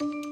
you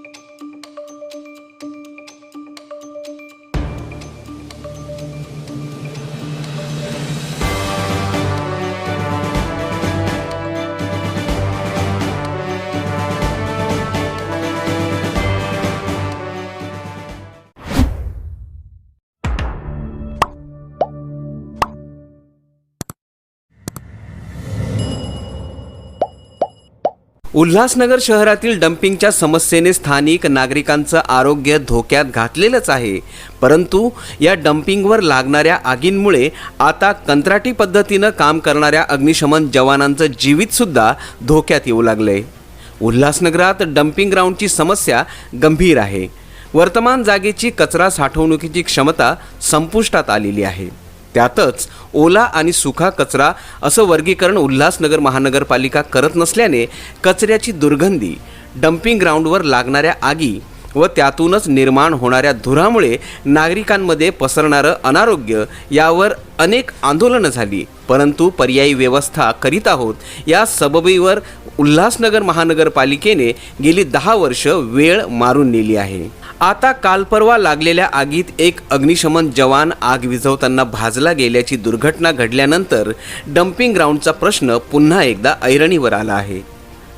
Ulhasnagar शहरातील डम्पिंगच्या समस्येने स्थानिक नागरिकांचं आरोग्य धोक्यात घातलेलंच आहे. परंतु या डम्पिंगवर लागणाऱ्या आगींमुळे आता कंत्राटी पद्धतीनं काम करणाऱ्या अग्निशमन जवानांचं जीवितसुद्धा धोक्यात येऊ लागलंय उल्हासनगरात डम्पिंग ग्राउंडची समस्या गंभीर आहे. वर्तमान जागेची कचरा साठवणुकीची क्षमता संपुष्टात आलेली आहे. त्यातच ओला आणि सुखा कचरा असं वर्गीकरण उल्हासनगर महानगरपालिका करत नसल्याने कचऱ्याची दुर्गंधी डम्पिंग ग्राउंडवर लागणाऱ्या आगी व त्यातूनच निर्माण होणाऱ्या धुरामुळे नागरिकांमध्ये पसरणारं अनारोग्य यावर अनेक आंदोलनं झाली. परंतु पर्यायी व्यवस्था करीत आहोत या सबबीवर उल्हासनगर महानगरपालिकेने गेली दहा वर्ष वेळ मारून नेली आहे. आता काल परवा लागलेल्या आगीत एक अग्निशमन जवान आग विझवताना भाजला गेल्याची दुर्घटना घडल्यानंतर डम्पिंग ग्राउंडचा प्रश्न पुन्हा एकदा ऐरणीवर आला आहे.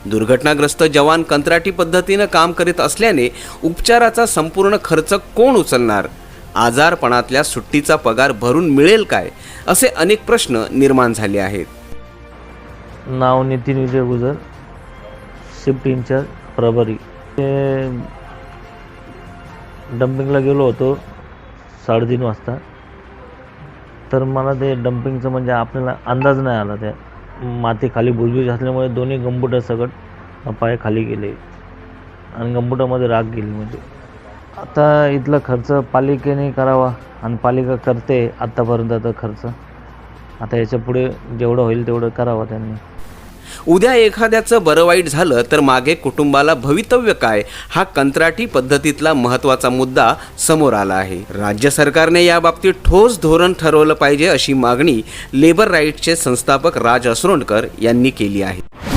दुर्घटनाग्रस्त जवान कंत्राटी पद्धतीनं काम करीत असल्याने उपचाराचा संपूर्ण खर्च कोण उचलणार? आजारपणातल्या सुट्टीचा पगार भरून मिळेल काय? असे अनेक प्रश्न निर्माण झाले आहेत. नाव नितीन विजय गुजर शिफ्ट इंचार्ज प्रभारी. डम्पिंगला गेलो होतो साडेतीन वाजता. तर मला ते डम्पिंगचं म्हणजे आपल्याला अंदाज नाही आला. त्या माती खाली भुजबुज असल्यामुळे दोन्ही गंबुटं सगट पाय खाली गेले आणि गंबुटामध्ये राग गेली म्हणजे. आता इथला खर्च पालिकेने करावा आणि पालिका करते आत्तापर्यंतचा खर्च. आता याच्यापुढे जेवढं होईल तेवढं करावं त्यांनी. उद्या एखाद्याचं बरं वाईट झालं तर मागे कुटुंबाला भवितव्य काय हा कंत्राटी पद्धतीतला महत्त्वाचा मुद्दा समोर आला आहे. राज्य सरकारने याबाबतीत ठोस धोरण ठरवलं पाहिजे अशी मागणी लेबर राईट्सचे संस्थापक राज असरोंडकर यांनी केली आहे.